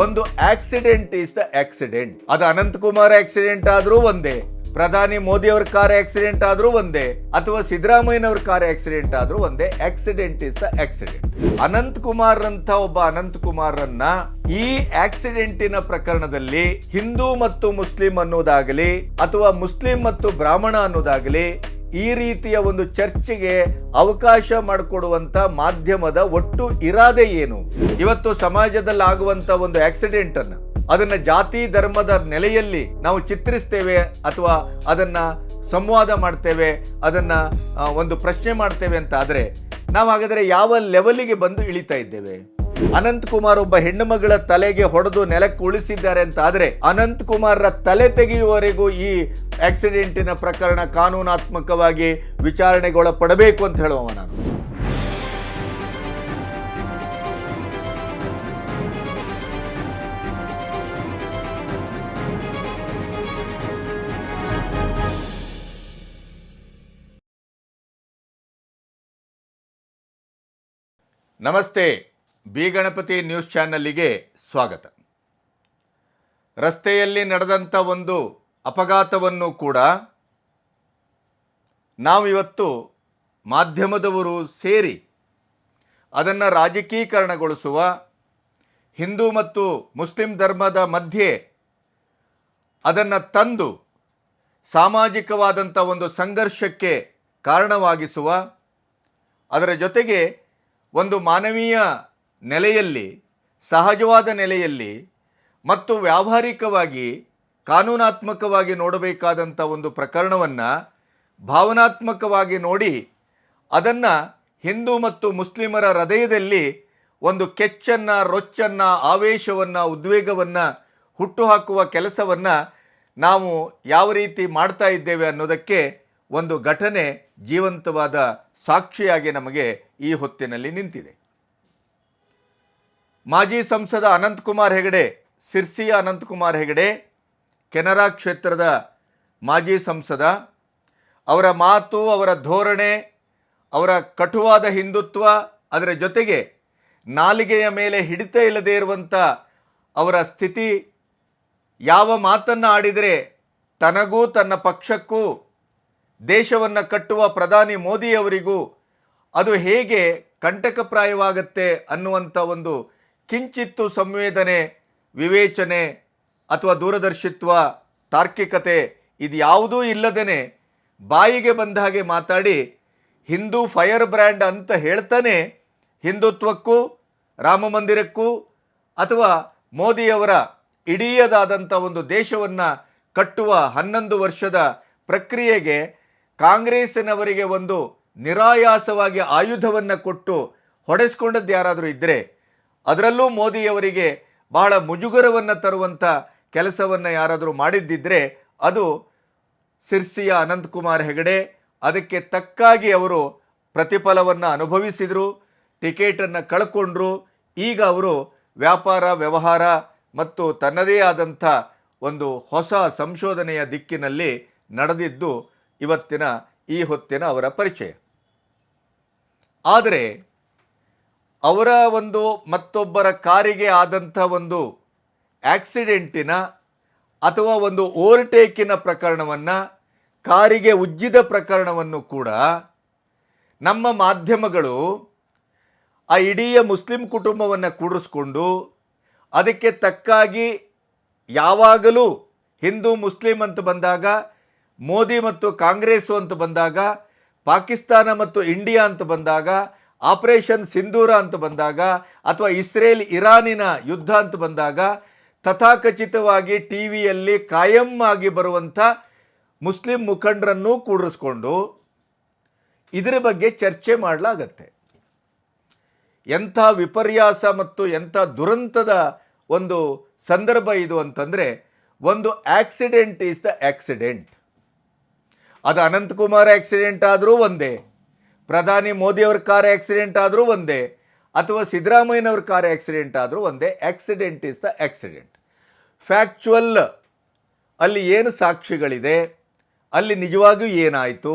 ಒಂದು accident is the accident ಅದು Ananthkumar accident ಆದ್ರೂ ಒಂದೇ, ಪ್ರಧಾನಿ ಮೋದಿ ಅವರ ಕಾರ್ ಆಕ್ಸಿಡೆಂಟ್ ಆದ್ರೂ ಒಂದೇ, ಅಥವಾ ಸಿದ್ದರಾಮಯ್ಯನವ್ರ ಕಾರ್ ಆಕ್ಸಿಡೆಂಟ್ ಆದ್ರೂ ಒಂದೇ accident is the accident Anant Kumar ಅಂತ ಒಬ್ಬ ಅನಂತ್ ಕುಮಾರನ್ನ ಈ ಆಕ್ಸಿಡೆಂಟಿನ ಪ್ರಕರಣದಲ್ಲಿ ಹಿಂದೂ ಮತ್ತು ಮುಸ್ಲಿಂ ಅನ್ನೋದಾಗಲಿ, ಅಥವಾ ಮುಸ್ಲಿಂ ಮತ್ತು ಬ್ರಾಹ್ಮಣ ಅನ್ನೋದಾಗಲಿ ಈ ರೀತಿಯ ಒಂದು ಚರ್ಚೆಗೆ ಅವಕಾಶ ಮಾಡಿಕೊಡುವಂತ ಮಾಧ್ಯಮದ ಒಟ್ಟು ಇರಾದೆ ಏನು? ಇವತ್ತು ಸಮಾಜದಲ್ಲಿ ಆಗುವಂತ ಒಂದು ಆಕ್ಸಿಡೆಂಟ್ ಅದನ್ನು ಅದನ್ನ ಜಾತಿ ಧರ್ಮದ ನೆಲೆಯಲ್ಲಿ ನಾವು ಚಿತ್ರಿಸ್ತೇವೆ ಅಥವಾ ಅದನ್ನ ಸಂವಾದ ಮಾಡ್ತೇವೆ, ಅದನ್ನ ಒಂದು ಪ್ರಶ್ನೆ ಮಾಡ್ತೇವೆ ಅಂತ ಆದರೆ ನಾವು ಹಾಗಾದರೆ ಯಾವ ಲೆವೆಲಿಗೆ ಬಂದು ಇಳಿತಾ ಇದ್ದೇವೆ? ಅನಂತ್ ಕುಮಾರ್ ಒಬ್ಬ ಹೆಣ್ಣು ಮಗಳ ತಲೆಗೆ ಹೊಡೆದು ನೆಲಕ್ಕೆ ಉಳಿಸಿದ್ದಾರೆ ಅಂತ ಆದರೆ ಅನಂತ್ ಕುಮಾರ್ರ ತಲೆ ತೆಗೆಯುವವರೆಗೂ ಈ ಆಕ್ಸಿಡೆಂಟಿನ ಪ್ರಕರಣ ಕಾನೂನಾತ್ಮಕವಾಗಿ ವಿಚಾರಣೆಗೊಳಪಡಬೇಕು ಅಂತ ಹೇಳುವ ನಾನು. ನಮಸ್ತೆ. ಬಿ ಗಣಪತಿ ನ್ಯೂಸ್ ಚಾನಲ್ಲಿಗೆ ಸ್ವಾಗತ. ರಸ್ತೆಯಲ್ಲಿ ನಡೆದಂಥ ಒಂದು ಅಪಘಾತವನ್ನು ಕೂಡ ನಾವಿವತ್ತು ಮಾಧ್ಯಮದವರು ಸೇರಿ ಅದನ್ನು ರಾಜಕೀಕರಣಗೊಳಿಸುವ ಹಿಂದೂ ಮತ್ತು ಮುಸ್ಲಿಂ ಧರ್ಮದ ಮಧ್ಯೆ ಅದನ್ನು ತಂದು ಸಾಮಾಜಿಕವಾದಂಥ ಒಂದು ಸಂಘರ್ಷಕ್ಕೆ ಕಾರಣವಾಗಿಸುವ, ಅದರ ಜೊತೆಗೆ ಒಂದು ಮಾನವೀಯ ನೆಲೆಯಲ್ಲಿ, ಸಹಜವಾದ ನೆಲೆಯಲ್ಲಿ ಮತ್ತು ವ್ಯಾವಹಾರಿಕವಾಗಿ ಕಾನೂನಾತ್ಮಕವಾಗಿ ನೋಡಬೇಕಾದಂಥ ಒಂದು ಪ್ರಕರಣವನ್ನು ಭಾವನಾತ್ಮಕವಾಗಿ ನೋಡಿ ಅದನ್ನು ಹಿಂದೂ ಮತ್ತು ಮುಸ್ಲಿಮರ ಹೃದಯದಲ್ಲಿ ಒಂದು ಕೆಚ್ಚನ್ನು, ರೊಚ್ಚನ್ನು, ಆವೇಶವನ್ನು, ಉದ್ವೇಗವನ್ನು ಹುಟ್ಟುಹಾಕುವ ಕೆಲಸವನ್ನು ನಾವು ಯಾವ ರೀತಿ ಮಾಡ್ತಾ ಇದ್ದೇವೆ ಅನ್ನೋದಕ್ಕೆ ಒಂದು ಘಟನೆ ಜೀವಂತವಾದ ಸಾಕ್ಷಿಯಾಗಿ ನಮಗೆ ಈ ಹೊತ್ತಿನಲ್ಲಿ ನಿಂತಿದೆ. ಮಾಜಿ ಸಂಸದ ಅನಂತಕುಮಾರ್ ಹೆಗಡೆ ಸಿರ್ಸಿಯ ಅನಂತಕುಮಾರ್ ಹೆಗಡೆ, ಕೆನರಾ ಕ್ಷೇತ್ರದ ಮಾಜಿ ಸಂಸದ. ಅವರ ಮಾತು, ಅವರ ಧೋರಣೆ, ಅವರ ಕಟುವಾದ ಹಿಂದುತ್ವ ಅದರ ಜೊತೆಗೆ ನಾಲಿಗೆಯ ಮೇಲೆ ಹಿಡಿತ ಇಲ್ಲದೇ ಇರುವಂಥ ಅವರ ಸ್ಥಿತಿ, ಯಾವ ಮಾತನ್ನು ಆಡಿದರೆ ತನಗೂ ತನ್ನ ಪಕ್ಷಕ್ಕೂ ದೇಶವನ್ನು ಕಟ್ಟುವ ಪ್ರಧಾನಿ ಮೋದಿಯವರಿಗೂ ಅದು ಹೇಗೆ ಕಂಟಕಪ್ರಾಯವಾಗತ್ತೆ ಅನ್ನುವಂಥ ಒಂದು ಕಿಂಚಿತ್ತು ಸಂವೇದನೆ, ವಿವೇಚನೆ ಅಥವಾ ದೂರದರ್ಶಿತ್ವ, ತಾರ್ಕಿಕತೆ ಇದು ಯಾವುದೂ ಇಲ್ಲದೇ ಬಾಯಿಗೆ ಬಂದ ಹಾಗೆ ಮಾತಾಡಿ, ಹಿಂದೂ ಫೈರ್ ಬ್ರ್ಯಾಂಡ್ ಅಂತ ಹೇಳ್ತಾನೆ ಹಿಂದುತ್ವಕ್ಕೂ, ರಾಮ ಮಂದಿರಕ್ಕೂ ಅಥವಾ ಮೋದಿಯವರ ಇಡೀಯದಾದಂಥ ಒಂದು ದೇಶವನ್ನು ಕಟ್ಟುವ ಹನ್ನೊಂದು ವರ್ಷದ ಪ್ರಕ್ರಿಯೆಗೆ ಕಾಂಗ್ರೆಸ್ಸಿನವರಿಗೆ ಒಂದು ನಿರಾಯಾಸವಾಗಿ ಆಯುಧವನ್ನು ಕೊಟ್ಟು ಹೊಡೆಸ್ಕೊಂಡದ್ದು ಯಾರಾದರೂ ಇದ್ದರೆ ಅದರಲ್ಲೂ ಮೋದಿಯವರಿಗೆ ಬಹಳ ಮುಜುಗರವನ್ನು ತರುವಂಥ ಕೆಲಸವನ್ನು ಯಾರಾದರೂ ಮಾಡಿದ್ದಿದ್ದರೆ ಅದು ಸಿರ್ಸಿಯ ಅನಂತಕುಮಾರ್ ಹೆಗಡೆ, ಅದಕ್ಕೆ ತಕ್ಕಾಗಿ ಅವರು ಪ್ರತಿಫಲವನ್ನು ಅನುಭವಿಸಿದರು, ಟಿಕೆಟನ್ನು ಕಳ್ಕೊಂಡ್ರು. ಈಗ ಅವರು ವ್ಯಾಪಾರ, ವ್ಯವಹಾರ ಮತ್ತು ತನ್ನದೇ ಆದಂಥ ಒಂದು ಹೊಸ ಸಂಶೋಧನೆಯ ದಿಕ್ಕಿನಲ್ಲಿ ನಡೆದಿದ್ದು ಇವತ್ತಿನ ಈ ಹೊತ್ತಿನ ಅವರ ಪರಿಚಯ. ಆದರೆ ಅವರ ಒಂದು ಮತ್ತೊಬ್ಬರ ಕಾರಿಗೆ ಆದಂಥ ಒಂದು ಆಕ್ಸಿಡೆಂಟಿನ ಅಥವಾ ಒಂದು ಓವರ್ಟೇಕಿನ ಪ್ರಕರಣವನ್ನು, ಕಾರಿಗೆ ಉಜ್ಜಿದ ಪ್ರಕರಣವನ್ನು ಕೂಡ ನಮ್ಮ ಮಾಧ್ಯಮಗಳು ಆ ಇಡೀ ಮುಸ್ಲಿಂ ಕುಟುಂಬವನ್ನು ಕೂಡಿಸ್ಕೊಂಡು ಅದಕ್ಕೆ ತಕ್ಕಾಗಿ ಯಾವಾಗಲೂ ಹಿಂದೂ, ಮುಸ್ಲಿಂ ಅಂತ ಬಂದಾಗ, ಮೋದಿ ಮತ್ತು ಕಾಂಗ್ರೆಸ್ಸು ಅಂತ ಬಂದಾಗ, ಪಾಕಿಸ್ತಾನ ಮತ್ತು ಇಂಡಿಯಾ ಅಂತ ಬಂದಾಗ ಆಪರೇಷನ್ ಸಿಂಧೂರ ಅಂತ ಬಂದಾಗ ಅಥವಾ ಇಸ್ರೇಲ್ ಇರಾನಿನ ಯುದ್ಧ ಅಂತ ಬಂದಾಗ ತಥಾಕಚಿತವಾಗಿ ಟಿ ವಿಯಲ್ಲಿ ಕಾಯಂ ಆಗಿ ಬರುವಂಥ ಮುಸ್ಲಿಂ ಮುಖಂಡರನ್ನೂ ಕೂಡಿಸ್ಕೊಂಡು ಇದರ ಬಗ್ಗೆ ಚರ್ಚೆ ಮಾಡಲಾಗತ್ತೆ. ಎಂಥ ವಿಪರ್ಯಾಸ ಮತ್ತು ಎಂಥ ದುರಂತದ ಒಂದು ಸಂದರ್ಭ ಇದು ಅಂತಂದರೆ ಒಂದು ಆಕ್ಸಿಡೆಂಟ್ ಈಸ್ ದ ಆಕ್ಸಿಡೆಂಟ್. ಅದು ಅನಂತಕುಮಾರ್ ಆಕ್ಸಿಡೆಂಟ್ ಆದರೂ ಒಂದೇ. ಪ್ರಧಾನಿ ಮೋದಿಯವ್ರ ಕಾರ್ ಆಕ್ಸಿಡೆಂಟ್ ಆದರೂ ಒಂದೇ, ಅಥವಾ ಸಿದ್ದರಾಮಯ್ಯನವ್ರ ಕಾರ್ ಆಕ್ಸಿಡೆಂಟ್ ಆದರೂ ಒಂದೇ accident is the accident factual ಅಲ್ಲಿ ಏನು ಸಾಕ್ಷಿಗಳಿದೆ, ಅಲ್ಲಿ ನಿಜವಾಗಿಯೂ ಏನಾಯಿತು,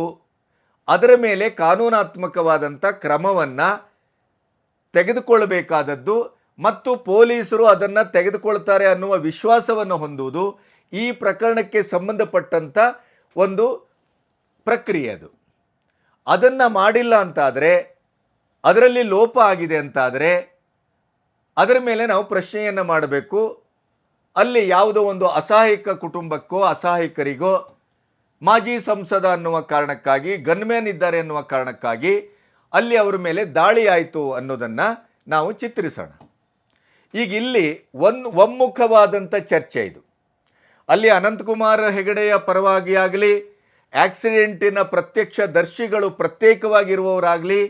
ಅದರ ಮೇಲೆ ಕಾನೂನಾತ್ಮಕವಾದಂಥ ಕ್ರಮವನ್ನು ತೆಗೆದುಕೊಳ್ಳಬೇಕಾದದ್ದು ಮತ್ತು ಪೊಲೀಸರು ಅದನ್ನು ತೆಗೆದುಕೊಳ್ತಾರೆ ಅನ್ನುವ ವಿಶ್ವಾಸವನ್ನು ಹೊಂದುವುದು ಈ ಪ್ರಕರಣಕ್ಕೆ ಸಂಬಂಧಪಟ್ಟಂಥ ಒಂದು ಪ್ರಕ್ರಿಯೆ ಅದು. ಅದನ್ನು ಮಾಡಿಲ್ಲ ಅಂತಾದರೆ, ಅದರಲ್ಲಿ ಲೋಪ ಆಗಿದೆ ಅಂತಾದರೆ, ಅದರ ಮೇಲೆ ನಾವು ಪ್ರಶ್ನೆಯನ್ನು ಮಾಡಬೇಕು. ಅಲ್ಲಿ ಯಾವುದೋ ಒಂದು ಅಸಹಾಯಕ ಕುಟುಂಬಕ್ಕೋ, ಅಸಹಾಯಕರಿಗೋ, ಮಾಜಿ ಸಂಸದ ಅನ್ನುವ ಕಾರಣಕ್ಕಾಗಿ, ಗನ್ಮ್ಯಾನ್ ಇದ್ದಾರೆ ಅನ್ನುವ ಕಾರಣಕ್ಕಾಗಿ ಅಲ್ಲಿ ಅವರ ಮೇಲೆ ದಾಳಿ ಆಯಿತು ಅನ್ನೋದನ್ನು ನಾವು ಚಿತ್ರಿಸೋಣ. ಈಗ ಇಲ್ಲಿ ಒಂದು ಒಮ್ಮುಖವಾದಂಥ ಚರ್ಚೆ ಇದು. ಅಲ್ಲಿ ಅನಂತಕುಮಾರ್ ಹೆಗಡೆಯ ಪರವಾಗಿ ಆಗಲಿ ಆಕ್ಸಿಡೆಂಟಿನ ಪ್ರತ್ಯಕ್ಷ ದರ್ಶಿಗಳು ಪ್ರತ್ಯೇಕವಾಗಿರುವವರಾಗಲಿ,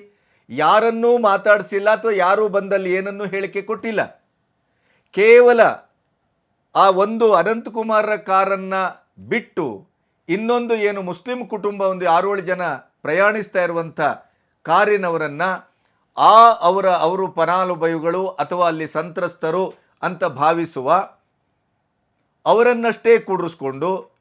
ಯಾರನ್ನೂ ಮಾತಾಡಿಸಿಲ್ಲ ಅಥವಾ ಯಾರೂ ಬಂದಲ್ಲಿ ಏನನ್ನೂ ಹೇಳಿಕೆ ಕೊಟ್ಟಿಲ್ಲ. ಕೇವಲ ಆ ಒಂದು ಅನಂತಕುಮಾರರ ಕಾರನ್ನು ಬಿಟ್ಟು ಇನ್ನೊಂದು ಏನು ಮುಸ್ಲಿಂ ಕುಟುಂಬ ಒಂದು ಆರೇಳು ಜನ ಪ್ರಯಾಣಿಸ್ತಾ ಇರುವಂಥ ಕಾರಿನವರನ್ನು, ಆ ಅವರ ಅವರು ಫಲಾನುಭವಿಗಳು ಅಥವಾ ಅಲ್ಲಿ ಸಂತ್ರಸ್ತರು ಅಂತ ಭಾವಿಸುವ ಅವರನ್ನಷ್ಟೇ ಕೂಡಿಸ್ಕೊಂಡು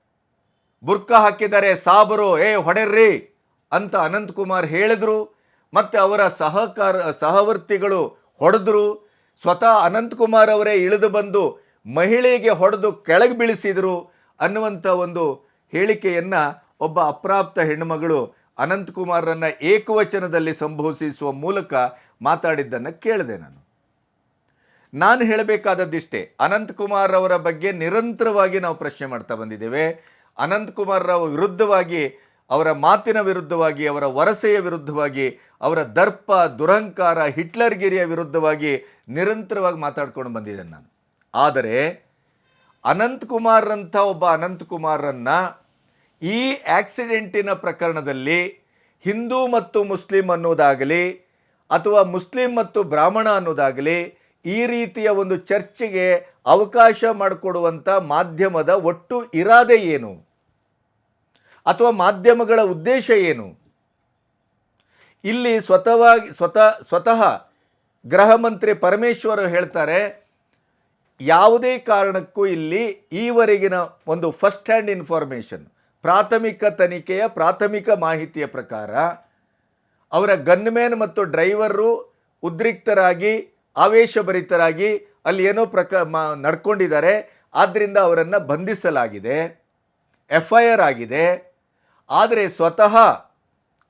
ಬುರ್ಕ ಹಾಕಿದರೆ ಸಾಬರು, ಏ, ಹೊಡೆರ್ರಿ ಅಂತ ಅನಂತಕುಮಾರ್ ಹೇಳಿದ್ರು. ಮತ್ತು ಅವರ ಸಹಕಾರ, ಸಹವರ್ತಿಗಳು ಹೊಡೆದ್ರು. ಸ್ವತಃ ಅನಂತಕುಮಾರ್ ಅವರೇ ಇಳಿದು ಬಂದು ಮಹಿಳೆಗೆ ಹೊಡೆದು ಕೆಳಗೆ ಬೀಳಿಸಿದರು ಅನ್ನುವಂಥ ಒಂದು ಹೇಳಿಕೆಯನ್ನು ಒಬ್ಬ ಅಪ್ರಾಪ್ತ ಹೆಣ್ಣುಮಗಳು ಅನಂತಕುಮಾರರನ್ನು ಏಕವಚನದಲ್ಲಿ ಸಂಭೋಷಿಸುವ ಮೂಲಕ ಮಾತಾಡಿದ್ದನ್ನು ಕೇಳಿದೆ ನಾನು. ನಾನು ಹೇಳಬೇಕಾದದ್ದಿಷ್ಟೇ, ಅನಂತಕುಮಾರ್ ಅವರ ಬಗ್ಗೆ ನಿರಂತರವಾಗಿ ನಾವು ಪ್ರಶ್ನೆ ಮಾಡ್ತಾ ಬಂದಿದ್ದೇವೆ. ಅನಂತಕುಮಾರ್ ಅವರ ವಿರುದ್ಧವಾಗಿ, ಅವರ ಮಾತಿನ ವಿರುದ್ಧವಾಗಿ, ಅವರ ವರಸೆಯ ವಿರುದ್ಧವಾಗಿ, ಅವರ ದರ್ಪ ದುರಹಂಕಾರ ಹಿಟ್ಲರ್ಗಿರಿಯ ವಿರುದ್ಧವಾಗಿ ನಿರಂತರವಾಗಿ ಮಾತಾಡ್ಕೊಂಡು ಬಂದಿದ್ದೇನೆ ನಾನು. ಆದರೆ ಅನಂತಕುಮಾರ್ರಂಥ ಒಬ್ಬ ಅನಂತಕುಮಾರನ್ನು ಈ ಆಕ್ಸಿಡೆಂಟಿನ ಪ್ರಕರಣದಲ್ಲಿ ಹಿಂದೂ ಮತ್ತು ಮುಸ್ಲಿಂ ಅನ್ನೋದಾಗಲಿ ಅಥವಾ ಮುಸ್ಲಿಂ ಮತ್ತು ಬ್ರಾಹ್ಮಣ ಅನ್ನೋದಾಗಲಿ ಈ ರೀತಿಯ ಒಂದು ಚರ್ಚೆಗೆ ಅವಕಾಶ ಮಾಡಿಕೊಡುವಂಥ ಮಾಧ್ಯಮದ ಒಟ್ಟು ಇರಾದೆ ಏನು? ಅಥವಾ ಮಾಧ್ಯಮಗಳ ಉದ್ದೇಶ ಏನು? ಇಲ್ಲಿ ಸ್ವತಃವಾಗಿ ಸ್ವತಃ ಸ್ವತಃ ಗೃಹ ಮಂತ್ರಿ ಪರಮೇಶ್ವರ್ ಹೇಳ್ತಾರೆ, ಯಾವುದೇ ಕಾರಣಕ್ಕೂ ಇಲ್ಲಿ ಈವರೆಗಿನ ಒಂದು ಫಸ್ಟ್ ಹ್ಯಾಂಡ್ ಇನ್ಫಾರ್ಮೇಷನ್ ಪ್ರಾಥಮಿಕ ತನಿಖೆಯ ಪ್ರಾಥಮಿಕ ಮಾಹಿತಿಯ ಪ್ರಕಾರ ಅವರ ಗನ್ಮ್ಯಾನ್ ಮತ್ತು ಡ್ರೈವರು ಉದ್ರಿಕ್ತರಾಗಿ, ಆವೇಶಭರಿತರಾಗಿ ಅಲ್ಲಿ ಏನೋ ಪ್ರಕ, ಮಾ, ನಡ್ಕೊಂಡಿದ್ದಾರೆ ಆದ್ದರಿಂದ ಅವರನ್ನು ಬಂಧಿಸಲಾಗಿದೆ, ಎಫ್ ಐ ಆರ್ ಆಗಿದೆ. ಆದರೆ ಸ್ವತಃ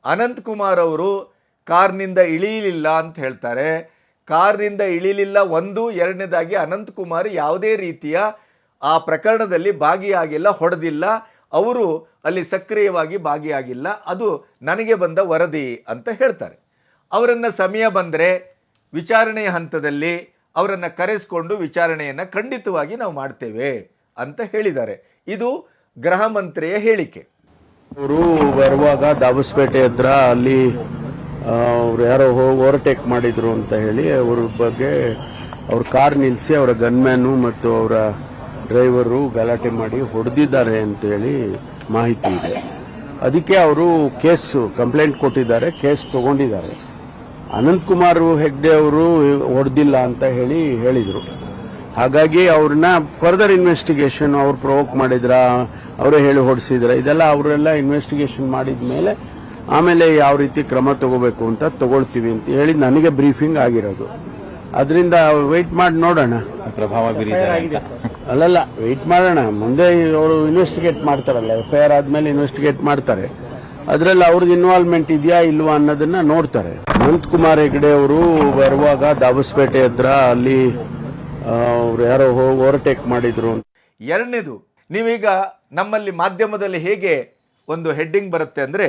ಅನಂತಕುಮಾರ್ ಅವರು ಕಾರ್ನಿಂದ ಇಳಿಯಲಿಲ್ಲ ಅಂತ ಹೇಳ್ತಾರೆ. ಕಾರ್ನಿಂದ ಇಳಿಲಿಲ್ಲ ಒಂದು, ಎರಡನೇದಾಗಿ ಅನಂತಕುಮಾರ್ ಯಾವುದೇ ರೀತಿಯ ಆ ಪ್ರಕರಣದಲ್ಲಿ ಭಾಗಿಯಾಗಿಲ್ಲ, ಹೊಡೆದಿಲ್ಲ. ಅವರು ಅಲ್ಲಿ ಸಕ್ರಿಯವಾಗಿ ಭಾಗಿಯಾಗಿಲ್ಲ. ಅದು ನನಗೆ ಬಂದ ವರದಿ ಅಂತ ಹೇಳ್ತಾರೆ. ಅವರನ್ನು ಸಮಯ ಬಂದರೆ ವಿಚಾರಣೆಯ ಹಂತದಲ್ಲಿ ಅವರನ್ನು ಕರೆಸಿಕೊಂಡು ವಿಚಾರಣೆಯನ್ನು ಖಂಡಿತವಾಗಿ ನಾವು ಮಾಡ್ತೇವೆ ಅಂತ ಹೇಳಿದ್ದಾರೆ. ಇದು ಗೃಹ ಮಂತ್ರಿಯ ಹೇಳಿಕೆ. ಅವರು ಬರುವಾಗ ದಾಬಸ್ಪೇಟೆ ಹತ್ರ ಅಲ್ಲಿ ಅವ್ರು ಯಾರೋ ಹೋಗಿ ಓವರ್ಟೇಕ್ ಮಾಡಿದ್ರು ಅಂತ ಹೇಳಿ ಅವ್ರ ಬಗ್ಗೆ ಅವ್ರ ಕಾರ್ ನಿಲ್ಲಿಸಿ ಅವರ ಗನ್ಮ್ಯಾನು ಮತ್ತು ಅವರ ಡ್ರೈವರು ಗಲಾಟೆ ಮಾಡಿ ಹೊಡೆದಿದ್ದಾರೆ ಅಂತ ಹೇಳಿ ಮಾಹಿತಿ ಇದೆ. ಅದಕ್ಕೆ ಅವರು ಕೇಸ್, ಕಂಪ್ಲೇಂಟ್ ಕೊಟ್ಟಿದ್ದಾರೆ, ಕೇಸ್ ತಗೊಂಡಿದ್ದಾರೆ. ಅನಂತಕುಮಾರ್ ಹೆಗ್ಡೆ ಅವರು ಹೊಡೆದಿಲ್ಲ ಅಂತ ಹೇಳಿ ಹೇಳಿದರು. ಹಾಗಾಗಿ ಅವ್ರನ್ನ ಫರ್ದರ್ ಇನ್ವೆಸ್ಟಿಗೇಷನ್ ಅವ್ರು ಪ್ರೊವೋಕ್ ಮಾಡಿದ್ರ ಅವರೇ ಹೇಳಿ ಹೊಡಿಸಿದ್ರ ಇದೆಲ್ಲ ಅವರೆಲ್ಲ ಇನ್ವೆಸ್ಟಿಗೇಷನ್ ಮಾಡಿದ ಮೇಲೆ ಆಮೇಲೆ ಯಾವ ರೀತಿ ಕ್ರಮ ತಗೋಬೇಕು ಅಂತ ತಗೊಳ್ತೀವಿ ಅಂತ ಹೇಳಿ ನನಗೆ ಬ್ರೀಫಿಂಗ್ ಆಗಿರೋದು. ಅದರಿಂದ ವೆಯ್ಟ್ ಮಾಡಿ ನೋಡೋಣ. ಪ್ರಭಾವ ಅಲ್ಲಲ್ಲ ವೆಯ್ಟ್ ಮಾಡೋಣ. ಮುಂದೆ ಅವರು ಇನ್ವೆಸ್ಟಿಗೇಟ್ ಮಾಡ್ತಾರಲ್ಲ ಎಫ್ ಐ ಆರ್ ಆದ್ಮೇಲೆ ಇನ್ವೆಸ್ಟಿಗೇಟ್ ಮಾಡ್ತಾರೆ. ಅದರಲ್ಲಿ ಅವ್ರದ್ದು ಇನ್ವಾಲ್ವ್ಮೆಂಟ್ ಇದೆಯಾ ಇಲ್ವಾ ಅನ್ನೋದನ್ನ ನೋಡ್ತಾರೆ. ಅನಂತಕುಮಾರ್ ಹೆಗ್ಡೆ ಅವರು ಬರುವಾಗ ದಾಬಸ್ಪೇಟೆ ಹತ್ರ ಅಲ್ಲಿ ಅವ್ರು ಯಾರೋ ಓವರ್ಟೇಕ್ ಮಾಡಿದ್ರು ಎರಡನೇದು, ನೀವೀಗ ನಮ್ಮಲ್ಲಿ ಮಾಧ್ಯಮದಲ್ಲಿ ಹೇಗೆ ಒಂದು ಹೆಡ್ಡಿಂಗ್ ಬರುತ್ತೆ ಅಂದರೆ,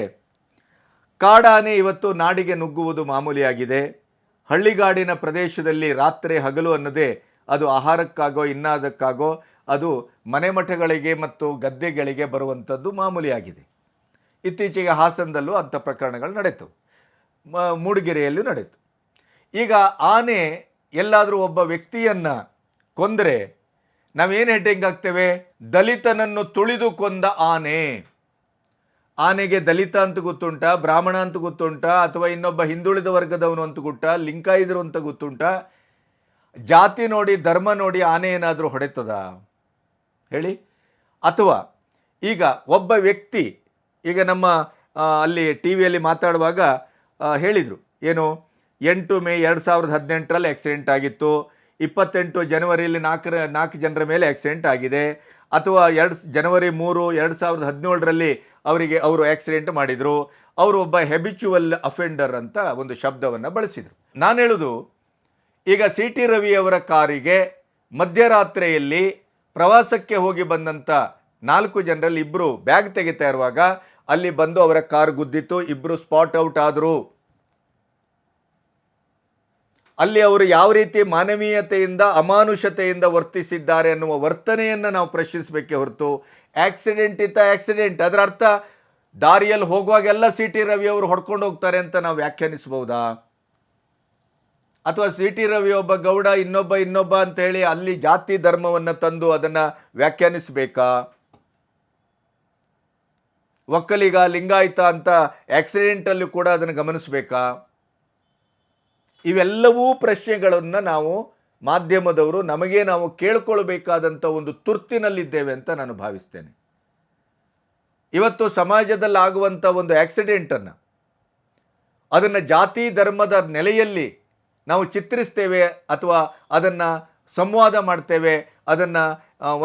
ಕಾಡಾನೆ ಇವತ್ತು ನಾಡಿಗೆ ನುಗ್ಗುವುದು ಮಾಮೂಲಿಯಾಗಿದೆ. ಹಳ್ಳಿಗಾಡಿನ ಪ್ರದೇಶದಲ್ಲಿ ರಾತ್ರಿ ಹಗಲು ಅನ್ನದೇ ಅದು ಆಹಾರಕ್ಕಾಗೋ, ಇನ್ನಾದಕ್ಕಾಗೋ, ಅದು ಮನೆ ಮಠಗಳಿಗೆ ಮತ್ತು ಗದ್ದೆಗಳಿಗೆ ಬರುವಂಥದ್ದು ಮಾಮೂಲಿಯಾಗಿದೆ. ಇತ್ತೀಚೆಗೆ ಹಾಸನದಲ್ಲೂ ಅಂಥ ಪ್ರಕರಣಗಳು ನಡೆಯಿತು ಮೂಡಿಗೆರೆಯಲ್ಲೂ ನಡೆಯಿತು ಈಗ ಆನೆ ಎಲ್ಲಾದರೂ ಒಬ್ಬ ವ್ಯಕ್ತಿಯನ್ನು ಕೊಂದರೆ ನಾವೇನು ಹೆಡ್ಡಿಂಗ್ ಆಗ್ತೇವೆ? ದಲಿತನನ್ನು ತುಳಿದು ಕೊಂದ ಆನೆ. ಆನೆಗೆ ದಲಿತ ಅಂತ ಗೊತ್ತುಂಟ, ಬ್ರಾಹ್ಮಣ ಅಂತ ಗೊತ್ತುಂಟ, ಅಥವಾ ಇನ್ನೊಬ್ಬ ಹಿಂದುಳಿದ ವರ್ಗದವನು ಅಂತ ಗೊತ್ತ, ಲಿಂಗಾಯಿತರು ಅಂತ ಗೊತ್ತುಂಟ. ಜಾತಿ ನೋಡಿ, ಧರ್ಮ ನೋಡಿ ಆನೆ ಏನಾದರೂ ಹೊಡೆತದ? ಹೇಳಿ. ಅಥವಾ ಈಗ ಒಬ್ಬ ವ್ಯಕ್ತಿ, ಈಗ ನಮ್ಮ ಅಲ್ಲಿ ಟಿ ವಿಯಲ್ಲಿ ಮಾತಾಡುವಾಗ ಹೇಳಿದರು, ಏನು? ಎಂಟು ಮೇ ಎರಡು ಸಾವಿರದ ಹದಿನೆಂಟರಲ್ಲಿ ಆಕ್ಸಿಡೆಂಟ್ ಆಗಿತ್ತು. ಇಪ್ಪತ್ತೆಂಟು ಜನವರಿಯಲ್ಲಿ ನಾಲ್ಕರ, ನಾಲ್ಕು ಜನರ ಮೇಲೆ ಆಕ್ಸಿಡೆಂಟ್ ಆಗಿದೆ. ಅಥವಾ ಎರಡು ಜನವರಿ ಮೂರು, ಎರಡು ಸಾವಿರದ ಹದಿನೇಳರಲ್ಲಿ ಅವರಿಗೆ ಅವರು ಆಕ್ಸಿಡೆಂಟ್ ಮಾಡಿದರು. ಅವರು ಒಬ್ಬ ಹೆಬಿಚುವಲ್ ಅಫೆಂಡರ್ ಅಂತ ಒಂದು ಶಬ್ದವನ್ನು ಬಳಸಿದರು. ನಾನು ಹೇಳೋದು, ಈಗ ಸಿ ಟಿ ರವಿಯವರ ಕಾರಿಗೆ ಮಧ್ಯರಾತ್ರಿಯಲ್ಲಿ ಪ್ರವಾಸಕ್ಕೆ ಹೋಗಿ ಬಂದಂಥ ನಾಲ್ಕು ಜನರಲ್ಲಿ ಇಬ್ಬರು ಬ್ಯಾಗ್ ತೆಗಿತಾ ಇರುವಾಗ ಅಲ್ಲಿ ಬಂದು ಅವರ ಕಾರ್ ಗುದ್ದಿತ್ತು. ಇಬ್ಬರು ಸ್ಪಾಟ್ ಔಟ್ ಆದರು. ಅಲ್ಲಿ ಅವರು ಯಾವ ರೀತಿ ಮಾನವೀಯತೆಯಿಂದ ಅಮಾನುಷತೆಯಿಂದ ವರ್ತಿಸಿದ್ದಾರೆ ಅನ್ನುವ ವರ್ತನೆಯನ್ನು ನಾವು ಪ್ರಶ್ನಿಸಬೇಕೇ ಹೊರತು. ಆಕ್ಸಿಡೆಂಟ್ ಇತ್ತ ಆಕ್ಸಿಡೆಂಟ್ ಅದರ ಅರ್ಥ ದಾರಿಯಲ್ಲಿ ಹೋಗುವಾಗೆಲ್ಲ ಸಿ ಟಿ ರವಿ ಅವರು ಹೊಡ್ಕೊಂಡು ಹೋಗ್ತಾರೆ ಅಂತ ನಾವು ವ್ಯಾಖ್ಯಾನಿಸಬಹುದಾ ಅಥವಾ ಸಿ ಟಿ ರವಿ ಒಬ್ಬ ಗೌಡ ಇನ್ನೊಬ್ಬ ಇನ್ನೊಬ್ಬ ಅಂತ ಹೇಳಿ ಅಲ್ಲಿ ಜಾತಿ ಧರ್ಮವನ್ನು ತಂದು ಅದನ್ನು ವ್ಯಾಖ್ಯಾನಿಸಬೇಕಾ? ಒಕ್ಕಲಿಗ, ಲಿಂಗಾಯಿತ ಅಂತ ಆಕ್ಸಿಡೆಂಟಲ್ಲೂ ಕೂಡ ಅದನ್ನು ಗಮನಿಸಬೇಕಾ? ಇವೆಲ್ಲವೂ ಪ್ರಶ್ನೆಗಳನ್ನು ನಾವು ಮಾಧ್ಯಮದವರು ನಮಗೆ ನಾವು ಕೇಳ್ಕೊಳ್ಬೇಕಾದಂಥ ಒಂದು ತುರ್ತಿನಲ್ಲಿದ್ದೇವೆ ಅಂತ ನಾನು ಭಾವಿಸ್ತೇನೆ. ಇವತ್ತು ಸಮಾಜದಲ್ಲಿ ಆಗುವಂಥ ಒಂದು ಆ್ಯಕ್ಸಿಡೆಂಟನ್ನು ಅದನ್ನು ಜಾತಿ ಧರ್ಮದ ನೆಲೆಯಲ್ಲಿ ನಾವು ಚಿತ್ರಿಸ್ತೇವೆ ಅಥವಾ ಅದನ್ನು ಸಂವಾದ ಮಾಡ್ತೇವೆ, ಅದನ್ನು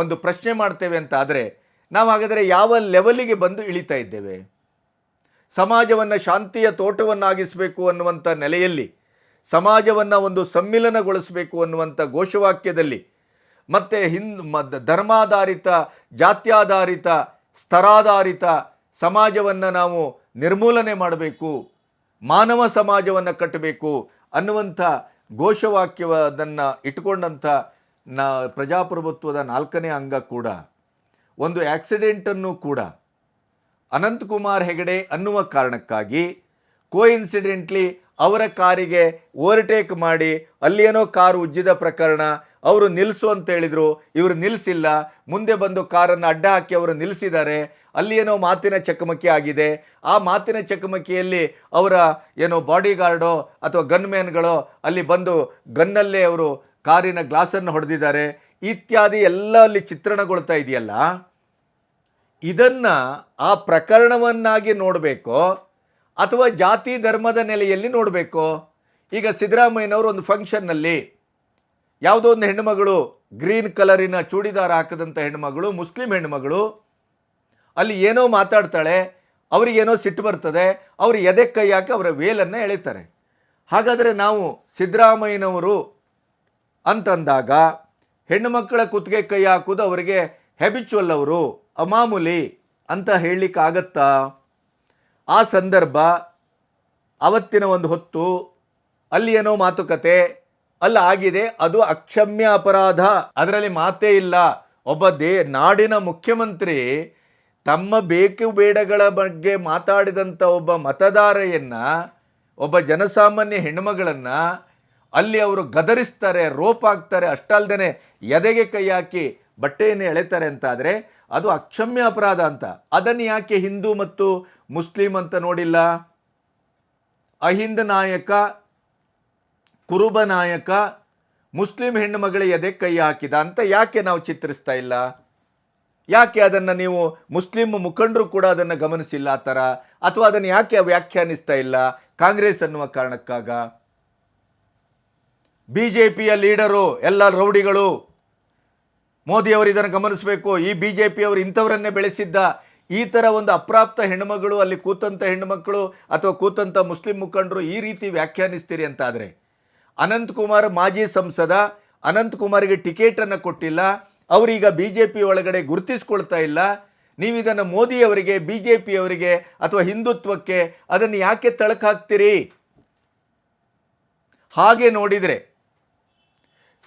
ಒಂದು ಪ್ರಶ್ನೆ ಮಾಡ್ತೇವೆ ಅಂತ ಆದರೆ ನಾವು ಹಾಗಾದರೆ ಯಾವ ಲೆವೆಲಿಗೆ ಬಂದು ಇಳಿತಾ ಇದ್ದೇವೆ? ಸಮಾಜವನ್ನು ಶಾಂತಿಯ ತೋಟವನ್ನಾಗಿಸಬೇಕು ಅನ್ನುವಂಥ ನೆಲೆಯಲ್ಲಿ ಸಮಾಜವನ್ನು ಒಂದು ಸಮ್ಮಿಲನಗೊಳಿಸಬೇಕು ಅನ್ನುವಂಥ ಘೋಷವಾಕ್ಯದಲ್ಲಿ ಮತ್ತು ಹಿಂದ್ ಮದ್ ಧರ್ಮಾಧಾರಿತ, ಜಾತ್ಯಾಧಾರಿತ ಸ್ತರಾಧಾರಿತ ಸಮಾಜವನ್ನು ನಾವು ನಿರ್ಮೂಲನೆ ಮಾಡಬೇಕು, ಮಾನವ ಸಮಾಜವನ್ನು ಕಟ್ಟಬೇಕು ಅನ್ನುವಂಥ ಘೋಷವಾಕ್ಯವನ್ನು ಇಟ್ಕೊಂಡಂಥ ನ, ಪ್ರಜಾಪ್ರಭುತ್ವದ ನಾಲ್ಕನೇ ಅಂಗ ಕೂಡ, ಒಂದು ಆ್ಯಕ್ಸಿಡೆಂಟನ್ನು ಕೂಡ ಅನಂತಕುಮಾರ್ ಹೆಗಡೆ ಅನ್ನುವ ಕಾರಣಕ್ಕಾಗಿ ಕೋಇನ್ಸಿಡೆಂಟ್ಲಿ ಅವರ ಕಾರಿಗೆ ಓವರ್ಟೇಕ್ ಮಾಡಿ ಅಲ್ಲೇನೋ ಕಾರು ಉಜ್ಜಿದ ಪ್ರಕರಣ, ಅವರು ನಿಲ್ಲಿಸು ಅಂತ ಹೇಳಿದರು, ಇವರು ನಿಲ್ಲಿಸಿಲ್ಲ ಮುಂದೆ ಬಂದು ಕಾರನ್ನು ಅಡ್ಡ ಹಾಕಿ ಅವರು ನಿಲ್ಲಿಸಿದ್ದಾರೆ ಅಲ್ಲಿ ಏನೋ ಮಾತಿನ ಚಕಮಕಿ ಆಗಿದೆ. ಆ ಮಾತಿನ ಚಕಮಕಿಯಲ್ಲಿ ಅವರ ಏನೋ ಬಾಡಿಗಾರ್ಡೋ ಅಥವಾ ಗನ್ಮ್ಯಾನ್ಗಳೋ ಅಲ್ಲಿ ಬಂದು ಗನ್ನಲ್ಲೇ ಅವರು ಕಾರಿನ ಗ್ಲಾಸನ್ನು ಹೊಡೆದಿದ್ದಾರೆ. ಇತ್ಯಾದಿ ಎಲ್ಲ ಅಲ್ಲಿ ಚಿತ್ರಣಗೊಳ್ತಾ ಇದೆಯಲ್ಲ? ಇದನ್ನು ಆ ಪ್ರಕರಣವನ್ನಾಗಿ ನೋಡಬೇಕೋ ಅಥವಾ ಜಾತಿ ಧರ್ಮದ ನೆಲೆಯಲ್ಲಿ ನೋಡಬೇಕು. ಈಗ ಸಿದ್ದರಾಮಯ್ಯನವರು ಒಂದು ಫಂಕ್ಷನ್ನಲ್ಲಿ ಯಾವುದೋ ಒಂದು ಹೆಣ್ಣುಮಗಳು ಗ್ರೀನ್ ಕಲರಿನ ಚೂಡಿದಾರ ಹಾಕದಂಥ ಹೆಣ್ಣುಮಗಳು, ಮುಸ್ಲಿಂ ಹೆಣ್ಣುಮಗಳು, ಅಲ್ಲಿ ಏನೋ ಮಾತಾಡ್ತಾಳೆ ಅವರಿಗೇನೋ ಸಿಟ್ಟು ಬರ್ತದೆ, ಅವರು ಎದೆ ಕೈ ಹಾಕಿ ಅವರ ವೇಲನ್ನು ಎಳಿತಾರೆ. ಹಾಗಾದರೆ ನಾವು ಸಿದ್ದರಾಮಯ್ಯನವರು ಅಂತಂದಾಗ ಹೆಣ್ಣು ಮಕ್ಕಳ ಕುತ್ತಿಗೆ ಕೈ ಹಾಕೋದು ಅವರಿಗೆ ಹೆಬಿಚುವಲ್ ಅವರು, ಅಮಾಮೂಲಿ ಅಂತ ಹೇಳಲಿಕ್ಕೆ ಆಗತ್ತಾ ಆ ಸಂದರ್ಭ ಅವತ್ತಿನ ಒಂದು ಹೊತ್ತು ಅಲ್ಲಿ ಏನೋ ಮಾತುಕತೆ, ಅಲ್ಲಿ ಆಗಿದೆ, ಅದು ಅಕ್ಷಮ್ಯ ಅಪರಾಧ, ಅದರಲ್ಲಿ ಮಾತೇ ಇಲ್ಲ. ಒಬ್ಬ ದೇ, ನಾಡಿನ ಮುಖ್ಯಮಂತ್ರಿ ತಮ್ಮ ಬೇಕು ಬೇಡಗಳ ಬಗ್ಗೆ ಮಾತಾಡಿದಂಥ ಒಬ್ಬ ಮತದಾರೆಯನ್ನು, ಒಬ್ಬ ಜನಸಾಮಾನ್ಯ ಹೆಣ್ಣುಮಗಳನ್ನು ಅಲ್ಲಿ ಅವರು ಗದರಿಸ್ತಾರೆ, ರೋಪ್ ಹಾಕ್ತಾರೆ ಅಷ್ಟಲ್ದೇ ಎದೆಗೆ ಕೈ ಹಾಕಿ ಬಟ್ಟೆಯನ್ನು ಎಳೆತಾರೆ ಅಂತಾದರೆ ಅದು ಅಕ್ಷಮ್ಯ ಅಪರಾಧ ಅಂತ. ಅದನ್ನು ಯಾಕೆ ಹಿಂದೂ ಮತ್ತು ಮುಸ್ಲಿಂ ಅಂತ ನೋಡಿಲ್ಲ. ಅಹಿಂದ ನಾಯಕ, ಕುರುಬ ನಾಯಕ, ಮುಸ್ಲಿಂ ಹೆಣ್ಣು ಮಗಳ ಎದೆ ಕೈ ಹಾಕಿದ ಅಂತ ಯಾಕೆ ನಾವು ಚಿತ್ರಿಸ್ತಾ ಇಲ್ಲ? ಯಾಕೆ ಅದನ್ನು ನೀವು ಮುಸ್ಲಿಂ ಮುಖಂಡರು ಕೂಡ ಅದನ್ನು ಗಮನಿಸಿಲ್ಲ ಆ ಥರ? ಅಥವಾ ಅದನ್ನು ಯಾಕೆ ವ್ಯಾಖ್ಯಾನಿಸ್ತಾ ಇಲ್ಲ? ಕಾಂಗ್ರೆಸ್ ಅನ್ನುವ ಕಾರಣಕ್ಕಾಗ? ಬಿ ಜೆ ಪಿಯ ಲೀಡರು, ಎಲ್ಲ ರೌಡಿಗಳು, ಮೋದಿಯವರು ಇದನ್ನು ಗಮನಿಸಬೇಕು. ಈ ಬಿ ಜೆ ಪಿಯವರು ಇಂಥವರನ್ನೇ ಬೆಳೆಸಿದ್ದ. ಈ ಥರ ಒಂದು ಅಪ್ರಾಪ್ತ ಹೆಣ್ಣುಮಗಳು, ಅಲ್ಲಿ ಕೂತಂಥ ಹೆಣ್ಣುಮಕ್ಕಳು ಅಥವಾ ಕೂತಂಥ ಮುಸ್ಲಿಂ ಮುಖಂಡರು ಈ ರೀತಿ ವ್ಯಾಖ್ಯಾನಿಸ್ತೀರಿ ಅಂತಾದರೆ, ಅನಂತಕುಮಾರ್ ಮಾಜಿ ಸಂಸದ, ಅನಂತಕುಮಾರ್ಗೆ ಟಿಕೆಟನ್ನು ಕೊಟ್ಟಿಲ್ಲ, ಅವರೀಗ ಬಿ ಜೆ ಪಿ ಒಳಗಡೆ ಗುರುತಿಸ್ಕೊಳ್ತಾ ಇಲ್ಲ ನೀವು ಇದನ್ನು ಮೋದಿಯವರಿಗೆ ಬಿ ಜೆ ಪಿಯವರಿಗೆ ಅಥವಾ ಹಿಂದುತ್ವಕ್ಕೆ ಅದನ್ನು ಯಾಕೆ ತಳಕಾಕ್ತೀರಿ ಹಾಗೆ ನೋಡಿದರೆ,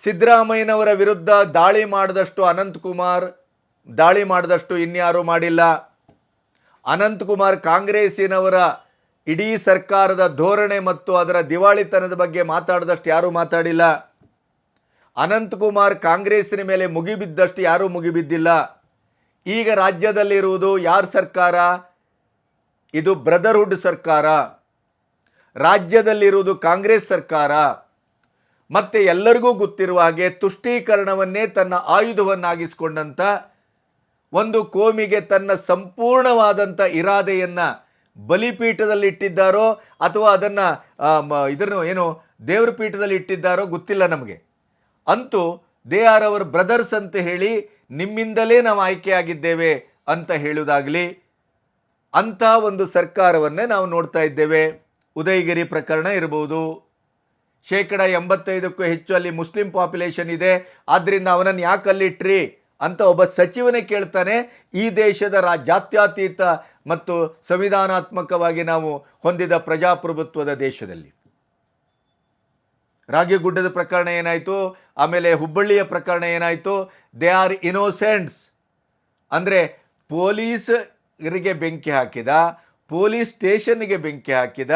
ಸಿದ್ದರಾಮಯ್ಯನವರ ವಿರುದ್ಧ ದಾಳಿ ಮಾಡಿದಷ್ಟು ಅನಂತಕುಮಾರ್, ದಾಳಿ ಮಾಡಿದಷ್ಟು ಇನ್ಯಾರೂ ಮಾಡಿಲ್ಲ. ಅನಂತಕುಮಾರ್ ಕಾಂಗ್ರೆಸ್ಸಿನವರ ಇಡೀ ಸರ್ಕಾರದ ಧೋರಣೆ ಮತ್ತು ಅದರ ದಿವಾಳಿತನದ ಬಗ್ಗೆ ಮಾತಾಡಿದಷ್ಟು ಯಾರೂ ಮಾತಾಡಿಲ್ಲ. ಅನಂತಕುಮಾರ್ ಕಾಂಗ್ರೆಸ್ಸಿನ ಮೇಲೆ ಮುಗಿಬಿದ್ದಷ್ಟು ಯಾರೂ ಮುಗಿಬಿದ್ದಿಲ್ಲ. ಈಗ ರಾಜ್ಯದಲ್ಲಿರುವುದು ಯಾರ ಸರ್ಕಾರ? ಇದು ಬ್ರದರ್ಹುಡ್ ಸರ್ಕಾರ. ರಾಜ್ಯದಲ್ಲಿರುವುದು ಕಾಂಗ್ರೆಸ್ ಸರ್ಕಾರ. ಮತ್ತೆ ಎಲ್ಲರಿಗೂ ಗೊತ್ತಿರುವ ಹಾಗೆ ತುಷ್ಟೀಕರಣವನ್ನೇ ತನ್ನ ಆಯುಧವನ್ನಾಗಿಸಿಕೊಂಡಂಥ ಒಂದು ಕೋಮಿಗೆ ತನ್ನ ಸಂಪೂರ್ಣವಾದಂಥ ಇರಾದೆಯನ್ನು ಬಲಿಪೀಠದಲ್ಲಿ ಇಟ್ಟಿದ್ದಾರೋ ಅಥವಾ ಅದನ್ನು ಇದನ್ನು ಏನು ದೇವ್ರ ಪೀಠದಲ್ಲಿ ಇಟ್ಟಿದ್ದಾರೋ ಗೊತ್ತಿಲ್ಲ ನಮಗೆ. ಅಂತೂ ದೇ ಆರ್ ಅವರ್ ಬ್ರದರ್ಸ್ ಅಂತ ಹೇಳಿ ನಿಮ್ಮಿಂದಲೇ ನಾವು ಆಯ್ಕೆಯಾಗಿದ್ದೇವೆ ಅಂತ ಹೇಳುವುದಾಗಲಿ ಅಂಥ ಒಂದು ಸರ್ಕಾರವನ್ನೇ ನಾವು ನೋಡ್ತಾ ಇದ್ದೇವೆ. ಉದಯಗಿರಿ ಪ್ರಕರಣ ಇರಬಹುದು. ಶೇಕಡ ಎಂಬತ್ತೈದಕ್ಕೂ ಹೆಚ್ಚು ಅಲ್ಲಿ ಮುಸ್ಲಿಂ ಪಾಪ್ಯುಲೇಷನ್ ಇದೆ. ಆದ್ದರಿಂದ ಅವನನ್ನು ಯಾಕೆ ಅಲ್ಲಿಟ್ರಿ ಅಂತ ಒಬ್ಬ ಸಚಿವನೇ ಕೇಳ್ತಾನೆ, ಈ ದೇಶದ ರಾ, ಜಾತ್ಯತೀತ ಮತ್ತು ಸಂವಿಧಾನಾತ್ಮಕವಾಗಿ ನಾವು ಹೊಂದಿದ ಪ್ರಜಾಪ್ರಭುತ್ವದ ದೇಶದಲ್ಲಿ. ರಾಗಿಗುಡ್ಡದ ಪ್ರಕರಣ ಏನಾಯಿತು? ಆಮೇಲೆ ಹುಬ್ಬಳ್ಳಿಯ ಪ್ರಕರಣ ಏನಾಯಿತು? ದೇ ಆರ್ ಇನೋಸೆಂಟ್ಸ್ ಅಂದರೆ ಪೊಲೀಸರಿಗೆ ಬೆಂಕಿ ಹಾಕಿದ, ಪೊಲೀಸ್ ಸ್ಟೇಷನ್ಗೆ ಬೆಂಕಿ ಹಾಕಿದ,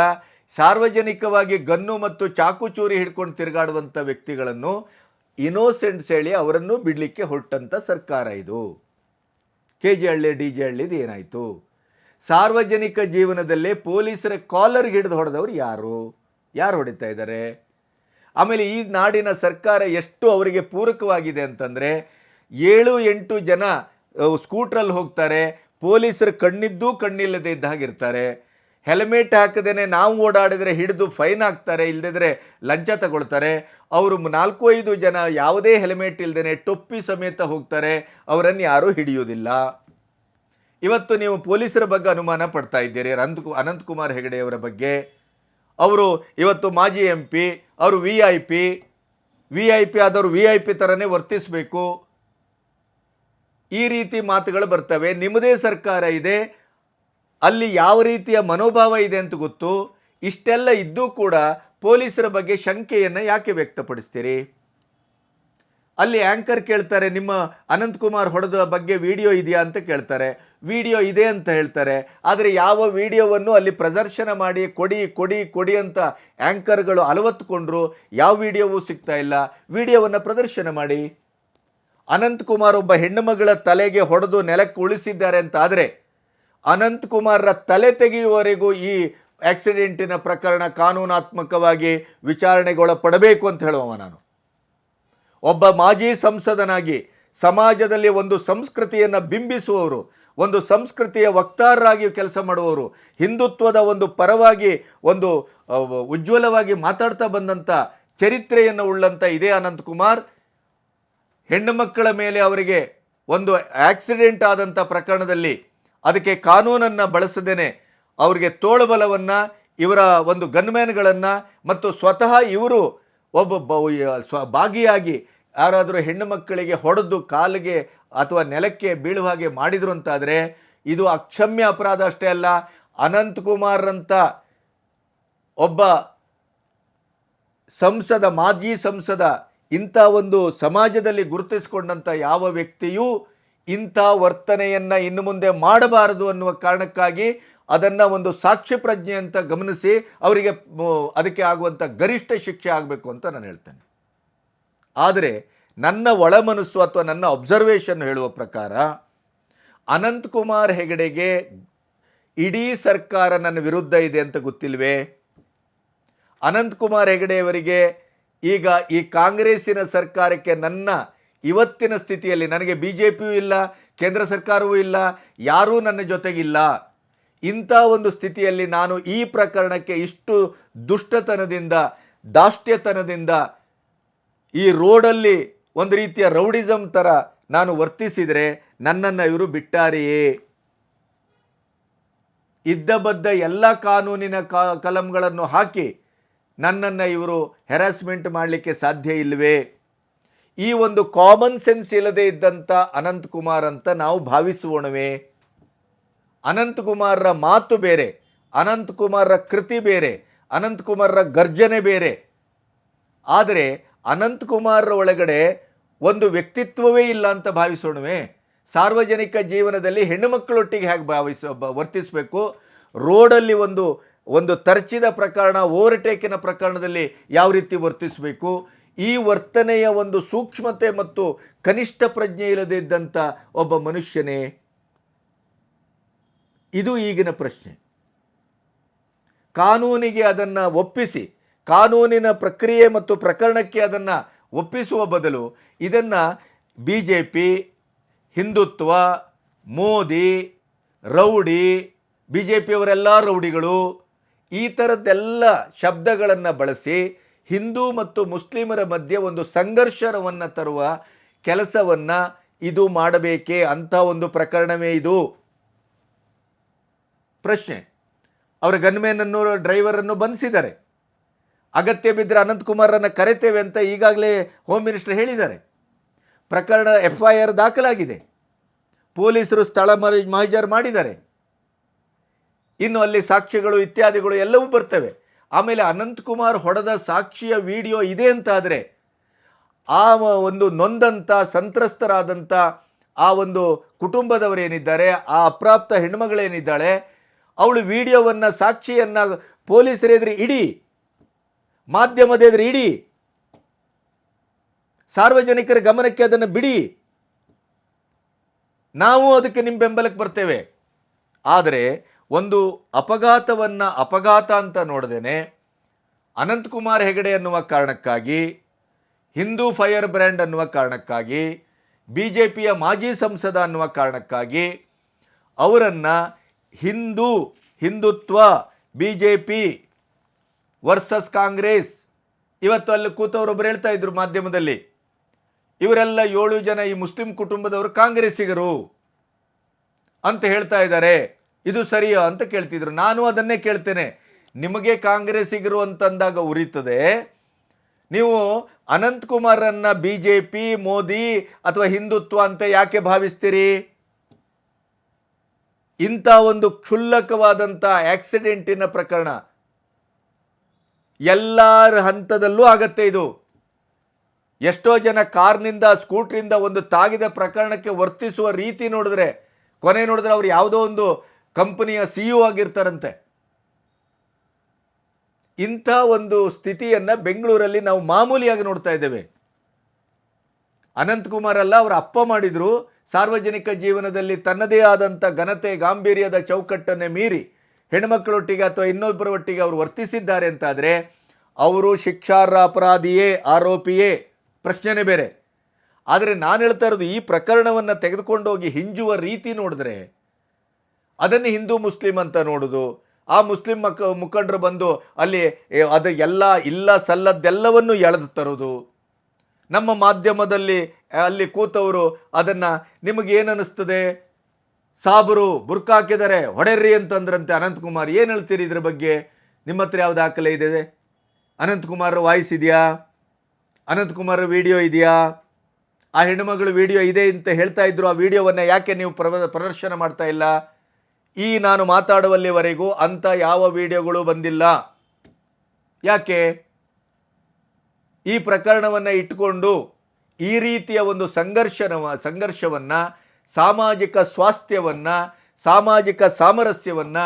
ಸಾರ್ವಜನಿಕವಾಗಿ ಗನ್ನು ಮತ್ತು ಚಾಕು ಚೂರಿ ಹಿಡ್ಕೊಂಡು ತಿರುಗಾಡುವಂಥ ವ್ಯಕ್ತಿಗಳನ್ನು ಇನೋಸೆಂಟ್ಸ್ ಹೇಳಿ ಅವರನ್ನು ಬಿಡಲಿಕ್ಕೆ ಹೊಟ್ಟಂಥ ಸರ್ಕಾರ ಇದು. K G Halli, D G ಹಳ್ಳಿದು ಏನಾಯಿತು? ಸಾರ್ವಜನಿಕ ಜೀವನದಲ್ಲೇ ಪೊಲೀಸರ ಕಾಲರ್ಗೆ ಹಿಡಿದು ಹೊಡೆದವರು ಯಾರು? ಯಾರು ಹೊಡಿತಾ ಇದ್ದಾರೆ? ಆಮೇಲೆ ಈ ನಾಡಿನ ಸರ್ಕಾರ ಎಷ್ಟು ಅವರಿಗೆ ಪೂರಕವಾಗಿದೆ ಅಂತಂದರೆ ಏಳು ಎಂಟು ಜನ ಸ್ಕೂಟ್ರಲ್ಲಿ ಹೋಗ್ತಾರೆ, ಪೊಲೀಸರು ಕಣ್ಣಿದ್ದೂ ಕಣ್ಣಿಲ್ಲದೆ ಇದ್ದ ಹಾಗಿರ್ತಾರೆ. ಹೆಲ್ಮೆಟ್ ಹಾಕದೇ ನಾವು ಓಡಾಡಿದರೆ ಹಿಡಿದು ಫೈನ್ ಹಾಕ್ತಾರೆ ಇಲ್ಲದಿದ್ದರೆ ಲಂಚ ತಗೊಳ್ತಾರೆ. ಅವರು ನಾಲ್ಕು ಐದು ಜನ ಯಾವುದೇ ಹೆಲ್ಮೆಟ್ ಇಲ್ಲದೇ ಟೊಪ್ಪಿ ಸಮೇತ ಹೋಗ್ತಾರೆ, ಅವರನ್ನು ಯಾರೂ ಹಿಡಿಯೋದಿಲ್ಲ ಇವತ್ತು ನೀವು ಪೊಲೀಸರ ಬಗ್ಗೆ ಅನುಮಾನ ಪಡ್ತಾ ಇದ್ದೀರಿ, ಅನಂತ್ ಅನಂತಕುಮಾರ್ ಹೆಗಡೆಯವರ ಬಗ್ಗೆ. ಅವರು ಇವತ್ತು ಮಾಜಿ ಎಂ ಪಿ, ಅವರು V I P, V I P ಆದವರು ವಿ ಐ ಪಿ ಥರನೇ ವರ್ತಿಸಬೇಕು. ಈ ರೀತಿ ಮಾತುಗಳು ಬರ್ತವೆ, ನಿಮ್ಮದೇ ಸರ್ಕಾರ ಇದೆ ಅಲ್ಲಿ ಯಾವ ರೀತಿಯ ಮನೋಭಾವ ಇದೆ ಅಂತ ಗೊತ್ತು? ಇಷ್ಟೆಲ್ಲ ಇದ್ದೂ ಕೂಡ ಪೊಲೀಸರ ಬಗ್ಗೆ ಶಂಕೆಯನ್ನು ಯಾಕೆ ವ್ಯಕ್ತಪಡಿಸ್ತೀರಿ? ಅಲ್ಲಿ ಆ್ಯಂಕರ್ ಕೇಳ್ತಾರೆ, ನಿಮ್ಮ ಅನಂತಕುಮಾರ್ ಹೊಡೆದ ಬಗ್ಗೆ ವಿಡಿಯೋ ಇದೆಯಾ ಅಂತ ಕೇಳ್ತಾರೆ. ವಿಡಿಯೋ ಇದೆ ಅಂತ ಹೇಳ್ತಾರೆ. ಆದರೆ ಯಾವ ವಿಡಿಯೋವನ್ನು ಅಲ್ಲಿ ಪ್ರದರ್ಶನ ಮಾಡಿ ಕೊಡಿ ಕೊಡಿ ಕೊಡಿ ಅಂತ ಆ್ಯಂಕರ್ಗಳು ಅಲವತ್ತುಕೊಂಡ್ರು ಯಾವ ವಿಡಿಯೋವೂ ಸಿಗ್ತಾ ಇಲ್ಲ. ವಿಡಿಯೋವನ್ನು ಪ್ರದರ್ಶನ ಮಾಡಿ. ಅನಂತಕುಮಾರ್ ಒಬ್ಬ ಹೆಣ್ಣು ಮಗಳ ತಲೆಗೆ ಹೊಡೆದು ನೆಲಕ್ಕೆ ಉಳಿಸಿದ್ದಾರೆ ಅಂತ ಆದರೆ ಅನಂತಕುಮಾರ್ರ ತಲೆ ತೆಗೆಯುವವರೆಗೂ ಈ ಆಕ್ಸಿಡೆಂಟಿನ ಪ್ರಕರಣ ಕಾನೂನಾತ್ಮಕವಾಗಿ ವಿಚಾರಣೆಗೊಳಪಡಬೇಕು ಅಂತ ಹೇಳುವವ ನಾನು. ಒಬ್ಬ ಮಾಜಿ ಸಂಸದನಾಗಿ ಸಮಾಜದಲ್ಲಿ ಒಂದು ಸಂಸ್ಕೃತಿಯನ್ನು ಬಿಂಬಿಸುವವರು, ಒಂದು ಸಂಸ್ಕೃತಿಯ ವಕ್ತಾರರಾಗಿ ಕೆಲಸ ಮಾಡುವವರು, ಹಿಂದುತ್ವದ ಒಂದು ಪರವಾಗಿ ಒಂದು ಉಜ್ವಲವಾಗಿ ಮಾತಾಡ್ತಾ ಬಂದಂಥ ಚರಿತ್ರೆಯನ್ನು ಉಳ್ಳಂಥ ಇದೇ ಅನಂತಕುಮಾರ್. ಹೆಣ್ಣು ಮಕ್ಕಳ ಮೇಲೆ ಅವರಿಗೆ ಒಂದು ಆಕ್ಸಿಡೆಂಟ್ ಆದಂಥ ಪ್ರಕರಣದಲ್ಲಿ ಅದಕ್ಕೆ ಕಾನೂನನ್ನು ಬಳಸದೇನೆ ಅವರಿಗೆ ತೋಳುಬಲವನ್ನು ಇವರ ಒಂದು ಗನ್ಮ್ಯಾನ್ಗಳನ್ನು ಮತ್ತು ಸ್ವತಃ ಇವರು ಒಬ್ಬ ಸ್ವ, ಭಾಗಿಯಾಗಿ ಯಾರಾದರೂ ಹೆಣ್ಣು ಮಕ್ಕಳಿಗೆ ಹೊಡೆದು ಕಾಲಿಗೆ ಅಥವಾ ನೆಲಕ್ಕೆ ಬೀಳುವ ಹಾಗೆ ಮಾಡಿದ್ರು ಅಂತಾದರೆ ಇದು ಅಕ್ಷಮ್ಯ ಅಪರಾಧ ಅಷ್ಟೇ ಅಲ್ಲ ಅನಂತಕುಮಾರ್ರಂಥ ಒಬ್ಬ ಸಂಸದ, ಮಾಜಿ ಸಂಸದ ಇಂಥ ಒಂದು ಸಮಾಜದಲ್ಲಿ ಗುರುತಿಸಿಕೊಂಡಂಥ ಯಾವ ವ್ಯಕ್ತಿಯೂ ಇಂಥ ವರ್ತನೆಯನ್ನು ಇನ್ನು ಮುಂದೆ ಮಾಡಬಾರದು ಅನ್ನುವ ಕಾರಣಕ್ಕಾಗಿ ಅದನ್ನು ಒಂದು ಸಾಕ್ಷ್ಯ ಪ್ರಜ್ಞೆ ಅಂತ ಗಮನಿಸಿ ಅವರಿಗೆ ಅದಕ್ಕೆ ಆಗುವಂಥ ಗರಿಷ್ಠ ಶಿಕ್ಷೆ ಆಗಬೇಕು ಅಂತ ನಾನು ಹೇಳ್ತೇನೆ. ಆದರೆ ನನ್ನ ಒಳಮನಸ್ಸು ಅಥವಾ ನನ್ನ ಅಬ್ಸರ್ವೇಷನ್ ಹೇಳುವ ಪ್ರಕಾರ ಅನಂತಕುಮಾರ್ ಹೆಗಡೆಗೆ ಇಡೀ ಸರ್ಕಾರ ನನ್ನ ವಿರುದ್ಧ ಇದೆ ಅಂತ ಗೊತ್ತಿಲ್ವೇ? ಅನಂತಕುಮಾರ್ ಹೆಗಡೆಯವರಿಗೆ ಈಗ ಈ ಕಾಂಗ್ರೆಸ್ಸಿನ ಸರ್ಕಾರಕ್ಕೆ ನನ್ನ ಇವತ್ತಿನ ಸ್ಥಿತಿಯಲ್ಲಿ ನನಗೆ ಬಿ ಜೆ ಪಿಯೂ ಇಲ್ಲ, ಕೇಂದ್ರ ಸರ್ಕಾರವೂ ಇಲ್ಲ, ಯಾರೂ ನನ್ನ ಜೊತೆಗಿಲ್ಲ. ಇಂಥ ಒಂದು ಸ್ಥಿತಿಯಲ್ಲಿ ನಾನು ಈ ಪ್ರಕರಣಕ್ಕೆ ಇಷ್ಟು ದುಷ್ಟತನದಿಂದ, ದಾಷ್ಟ್ಯತನದಿಂದ ಈ ರೋಡಲ್ಲಿ ಒಂದು ರೀತಿಯ ರೌಡಿಸಮ್ ಥರ ನಾನು ವರ್ತಿಸಿದರೆ ನನ್ನನ್ನು ಇವರು ಬಿಟ್ಟಾರೆಯೇ? ಇದ್ದ ಬದ್ದ ಎಲ್ಲ ಕಾನೂನಿನ ಕಲಂಗಳನ್ನು ಹಾಕಿ ನನ್ನನ್ನು ಇವರು ಹೆರಾಸ್ಮೆಂಟ್ ಮಾಡಲಿಕ್ಕೆ ಸಾಧ್ಯ ಇಲ್ಲವೇ ಈ ಒಂದು ಕಾಮನ್ ಸೆನ್ಸ್ ಇಲ್ಲದೆ ಇದ್ದಂಥ ಅನಂತಕುಮಾರ್ ಅಂತ ನಾವು ಭಾವಿಸುವಣವೇ? ಅನಂತಕುಮಾರರ ಮಾತು ಬೇರೆ ಅನಂತಕುಮಾರರ ಕೃತಿ ಬೇರೆ ಅನಂತಕುಮಾರ್ರ ಗರ್ಜನೆ ಬೇರೆ. ಆದರೆ ಅನಂತಕುಮಾರರ ಒಳಗಡೆ ಒಂದು ವ್ಯಕ್ತಿತ್ವವೇ ಇಲ್ಲ ಅಂತ ಭಾವಿಸೋಣವೇ? ಸಾರ್ವಜನಿಕ ಜೀವನದಲ್ಲಿ ಹೆಣ್ಣು ಮಕ್ಕಳೊಟ್ಟಿಗೆ ಹೇಗೆ ಭಾವಿಸ ವರ್ತಿಸಬೇಕು? ರೋಡಲ್ಲಿ ಒಂದು ಒಂದು ತರ್ಚಿದ ಪ್ರಕರಣ, ಓವರ್ಟೇಕಿನ ಪ್ರಕರಣದಲ್ಲಿ ಯಾವ ರೀತಿ ವರ್ತಿಸಬೇಕು? ಈ ವರ್ತನೆಯ ಒಂದು ಸೂಕ್ಷ್ಮತೆ ಮತ್ತು ಕನಿಷ್ಠ ಪ್ರಜ್ಞೆ ಇಲ್ಲದೆ ಇದ್ದಂಥ ಒಬ್ಬ ಮನುಷ್ಯನೇ ಇದು ಈಗಿನ ಪ್ರಶ್ನೆ. ಕಾನೂನಿಗೆ ಅದನ್ನು ಒಪ್ಪಿಸಿ, ಕಾನೂನಿನ ಪ್ರಕ್ರಿಯೆ ಮತ್ತು ಪ್ರಕರಣಕ್ಕೆ ಅದನ್ನು ಒಪ್ಪಿಸುವ ಬದಲು ಇದನ್ನು B J P Hindutva, Modi, rowdy B J ಪಿಯವರೆಲ್ಲ ರೌಡಿಗಳು ಈ ಥರದ್ದೆಲ್ಲ ಶಬ್ದಗಳನ್ನು ಬಳಸಿ ಹಿಂದೂ ಮತ್ತು ಮುಸ್ಲಿಮರ ಮಧ್ಯೆ ಒಂದು ಸಂಘರ್ಷವನ್ನು ತರುವ ಕೆಲಸವನ್ನು ಇದು ಮಾಡಬೇಕೇ ಅಂಥ ಒಂದು ಪ್ರಕರಣವೇ ಇದು. ಪ್ರಶ್ನೆ. ಅವರ ಗನ್ಮೇನನ್ನು, ಡ್ರೈವರನ್ನು ಬಂಧಿಸಿದ್ದಾರೆ. ಅಗತ್ಯ ಬಿದ್ದರೆ ಅನಂತಕುಮಾರನ್ನು ಕರೆತೇವೆ ಅಂತ ಈಗಾಗಲೇ ಹೋಮ್ ಮಿನಿಸ್ಟರ್ ಹೇಳಿದ್ದಾರೆ. ಪ್ರಕರಣ ಎಫ್ ಐ ಆರ್ ದಾಖಲಾಗಿದೆ. ಪೊಲೀಸರು ಸ್ಥಳ ಮಹಜರ್ ಮಾಡಿದ್ದಾರೆ. ಇನ್ನು ಅಲ್ಲಿ ಸಾಕ್ಷಿಗಳು ಇತ್ಯಾದಿಗಳು ಎಲ್ಲವೂ ಬರ್ತವೆ. ಆಮೇಲೆ ಅನಂತಕುಮಾರ್ ಹೊಡೆದ ಸಾಕ್ಷಿಯ ವಿಡಿಯೋ ಇದೆ ಅಂತಾದರೆ, ಆ ಒಂದು ನೊಂದಂಥ ಸಂತ್ರಸ್ತರಾದಂಥ ಆ ಒಂದು ಕುಟುಂಬದವರೇನಿದ್ದಾರೆ, ಆ ಅಪ್ರಾಪ್ತ ಹೆಣ್ಮಗಳೇನಿದ್ದಾಳೆ, ಅವಳು ವಿಡಿಯೋವನ್ನು, ಸಾಕ್ಷಿಯನ್ನು ಪೊಲೀಸರ ಎದುರು ಇಡಿ ಮಾಧ್ಯಮದ ಎದುರು ಇಡಿ, ಸಾರ್ವಜನಿಕರ ಗಮನಕ್ಕೆ ಅದನ್ನು ಬಿಡಿ. ನಾವು ಅದಕ್ಕೆ ನಿಮ್ಮ ಬೆಂಬಲಕ್ಕೆ ಬರ್ತೇವೆ. ಆದರೆ ಒಂದು ಅಪಘಾತವನ್ನು ಅಪಘಾತ ಅಂತ ನೋಡದೇನೆ ಅನಂತಕುಮಾರ್ ಹೆಗಡೆ ಅನ್ನುವ ಕಾರಣಕ್ಕಾಗಿ, ಹಿಂದೂ ಫೈರ್ ಬ್ರ್ಯಾಂಡ್ ಅನ್ನುವ ಕಾರಣಕ್ಕಾಗಿ ಬಿ ಜೆ ಪಿಯ ಮಾಜಿ ಸಂಸದ ಅನ್ನುವ ಕಾರಣಕ್ಕಾಗಿ ಅವರನ್ನು Hindu, Hindutva B J P versus Congress, ಇವತ್ತು ಅಲ್ಲಿ ಕೂತವರೊಬ್ಬರು ಹೇಳ್ತಾ ಇದ್ರು ಮಾಧ್ಯಮದಲ್ಲಿ, ಇವರೆಲ್ಲ ಏಳು ಜನ ಈ ಮುಸ್ಲಿಂ ಕುಟುಂಬದವರು ಕಾಂಗ್ರೆಸ್ಸಿಗರು ಅಂತ ಹೇಳ್ತಾ ಇದ್ದಾರೆ. ಇದು ಸರಿಯೋ ಅಂತ ಕೇಳ್ತಿದ್ರು. ನಾನು ಅದನ್ನೇ ಕೇಳ್ತೇನೆ. ನಿಮಗೆ ಕಾಂಗ್ರೆಸ್ಸಿಗರು ಅಂತಂದಾಗ ಉರಿತದೆ. ನೀವು ಅನಂತಕುಮಾರನ್ನ ಬಿ ಜೆ ಪಿ ಮೋದಿ ಅಥವಾ ಹಿಂದುತ್ವ ಅಂತ ಯಾಕೆ ಭಾವಿಸ್ತೀರಿ? ಇಂಥ ಒಂದು ಕ್ಷುಲ್ಲಕವಾದಂಥ ಆಕ್ಸಿಡೆಂಟಿನ ಪ್ರಕರಣ ಎಲ್ಲರ ಹಂತದಲ್ಲೂ ಆಗತ್ತೆ ಇದು. ಎಷ್ಟೋ ಜನ ಕಾರ್ನಿಂದ, ಸ್ಕೂಟ್ರಿಂದ ಒಂದು ತಾಗಿದ ಪ್ರಕರಣಕ್ಕೆ ವರ್ತಿಸುವ ರೀತಿ ನೋಡಿದ್ರೆ, ಕೊನೆ ನೋಡಿದ್ರೆ ಅವ್ರು ಯಾವುದೋ ಒಂದು ಕಂಪನಿಯ ಸಿ ಇ ಆಗಿರ್ತಾರಂತೆ. ಇಂಥ ಒಂದು ಸ್ಥಿತಿಯನ್ನು ಬೆಂಗಳೂರಲ್ಲಿ ನಾವು ಮಾಮೂಲಿಯಾಗಿ ನೋಡ್ತಾ ಇದ್ದೇವೆ. ಅನಂತಕುಮಾರ್ ಅಲ್ಲ, ಅವರ ಅಪ್ಪ ಮಾಡಿದ್ರು. ಸಾರ್ವಜನಿಕ ಜೀವನದಲ್ಲಿ ತನ್ನದೇ ಆದಂಥ ಘನತೆ, ಗಾಂಭೀರ್ಯದ ಚೌಕಟ್ಟನ್ನೇ ಮೀರಿ ಹೆಣ್ಮಕ್ಳೊಟ್ಟಿಗೆ ಅಥವಾ ಇನ್ನೊಬ್ಬರ ಒಟ್ಟಿಗೆ ಅವರು ವರ್ತಿಸಿದ್ದಾರೆ ಅಂತಾದರೆ, ಅವರು ಶಿಕ್ಷಾರ್ಹ ಅಪರಾಧಿಯೇ, ಆರೋಪಿಯೇ, ಪ್ರಶ್ನೆನೇ ಬೇರೆ. ಆದರೆ ನಾನು ಹೇಳ್ತಾ ಇರೋದು ಈ ಪ್ರಕರಣವನ್ನು ತೆಗೆದುಕೊಂಡೋಗಿ ಹಿಂಜುವ ರೀತಿ ನೋಡಿದ್ರೆ ಅದನ್ನು ಹಿಂದೂ ಮುಸ್ಲಿಂ ಅಂತ ನೋಡೋದು. ಆ ಮುಸ್ಲಿಂ ಮಕ್ಕ ಮುಖಂಡರು ಬಂದು ಅಲ್ಲಿ ಅದು ಎಲ್ಲ ಇಲ್ಲ ಸಲ್ಲದ್ದೆಲ್ಲವನ್ನು ಎಳೆದು ತರೋದು. ನಮ್ಮ ಮಾಧ್ಯಮದಲ್ಲಿ ಅಲ್ಲಿ ಕೂತವರು ಅದನ್ನು ನಿಮಗೇನು ಅನ್ನಿಸ್ತದೆ ಸಾಬರು ಬುರ್ಕ ಹಾಕಿದ್ದಾರೆ, ಹೊಡೆರ್ರಿ ಅಂತಂದ್ರಂತೆ ಅನಂತಕುಮಾರ್. ಏನು ಹೇಳ್ತೀರಿ ಇದ್ರ ಬಗ್ಗೆ? ನಿಮ್ಮ ಹತ್ರ ಯಾವ ದಾಖಲೆ ಇದೆ? ಅನಂತಕುಮಾರ್ ವಾಯ್ಸ್ ಇದೆಯಾ ಅನಂತಕುಮಾರ್ ವಿಡಿಯೋ ಇದೆಯಾ? ಆ ಹೆಣ್ಣುಮಗಳು ವಿಡಿಯೋ ಇದೆ ಅಂತ ಹೇಳ್ತಾ ಇದ್ರು, ಆ ವಿಡಿಯೋವನ್ನು ಯಾಕೆ ನೀವು ಪ್ರದರ್ಶನ ಮಾಡ್ತಾ ಇಲ್ಲ? ಈ ನಾನು ಮಾತಾಡುವಲ್ಲಿವರೆಗೂ ಅಂಥ ಯಾವ ವಿಡಿಯೋಗಳು ಬಂದಿಲ್ಲ. ಯಾಕೆ? ಈ ಪ್ರಕರಣವನ್ನು ಇಟ್ಟುಕೊಂಡು ಈ ರೀತಿಯ ಒಂದು ಸಂಘರ್ಷನ ಸಂಘರ್ಷವನ್ನು, ಸಾಮಾಜಿಕ ಸ್ವಾಸ್ಥ್ಯವನ್ನು, ಸಾಮಾಜಿಕ ಸಾಮರಸ್ಯವನ್ನು